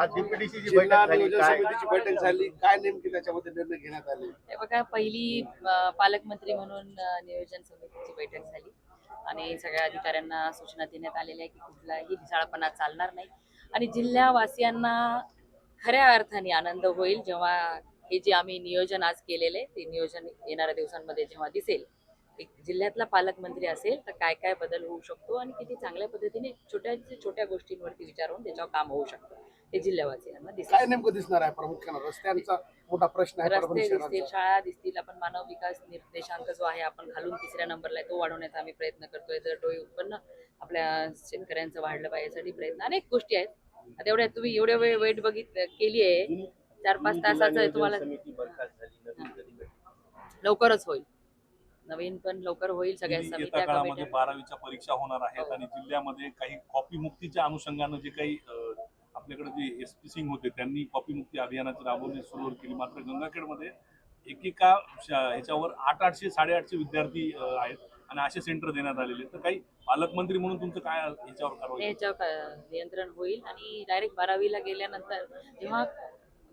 आज ची बैठक झाली काय? बैठक झाली. काय नेमकी त्याच्यामध्ये निर्णय घेण्यात आले? हे बघा पहिली अ, पालकमंत्री म्हणून अ, नियोजन समितीची बैठक झाली. आणि सगळ्या अधिकाऱ्यांना सूचना देण्यात आलेल्या आहे की कुठलाही ढिसाळपणा चालणार नाही. आणि जिल्हावासियांना खऱ्या अर्थाने आनंद होईल जेव्हा हे जे आम्ही नियोजन आज केलेलं ते नियोजन येणाऱ्या दिवसांमध्ये जेव्हा दिसेल एक जिल्ह्यातला पालकमंत्री असेल तर काय काय बदल होऊ शकतो आणि किती चांगल्या पद्धतीने छोट्या छोट्या गोष्टींवरती विचार होऊन त्याच्यावर काम होऊ शकतं. हे काय दिसेल नेमकं दिसणार आहे प्रामुख्यानं रस्त्यांचा मोठा प्रश्न आहे परभणी रस्ते दिसतील शहराचा शाळा दिसतील आपण मानव विकास निर्देशांक जो आहे आपण खालून तिसऱ्या नंबरला आहे तो वाढवण्याचा आम्ही प्रयत्न करतोय. तर डोळे उत्पन्न आपल्या शेतकऱ्यांचं वाढलं पाहिजे यासाठी प्रयत्न अनेक गोष्टी आहेत. आता एवढ्या तुम्ही एवढ्या वेळ वेट बघित केली आहे चार पाच तासाचं आहे तुम्हाला समिती बरखास्त झाली नवीन कधी भेटणार? लवकरच होईल. नवीन पण लवकर होईल सगळ्या येत्या समित्या काळामध्ये कमिट्या बारावीच्या परीक्षा होणार आहेत आणि जिल्ह्यामध्ये काही कॉपी मुक्तीच्या अनुषंगानं जे काही अं, आपल्याकडे जे एस पी सिंग होते त्यांनी कॉपी मुक्ती अभियानाची राबवणी सुरू केली. मात्र गंगाखेडमध्ये एकेका ह्याच्यावर आठ आठशे साडेआठशे विद्यार्थी आहेत आणि असे सेंटर देण्यात आलेले तर काही पालकमंत्री म्हणून तुमचं काय ह्याच्यावर कारवाई याच्यावर नियंत्रण होईल आणि डायरेक्ट बारावीला गेल्यानंतर जेव्हा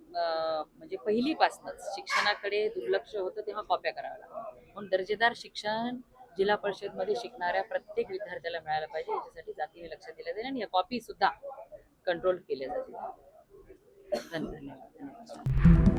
म्हणजे पहिलीपासूनच शिक्षणाकडे दुर्लक्ष होतं तेव्हा कॉप्या कराव्या लागतात. म्हणून दर्जेदार शिक्षण जिल्हा परिषदमध्ये शिकणाऱ्या प्रत्येक विद्यार्थ्याला मिळायला पाहिजे याच्यासाठी जातीने लक्ष दिलं जाईल आणि या कॉपी सुद्धा कंट्रोल केले जाते. धन्यवाद.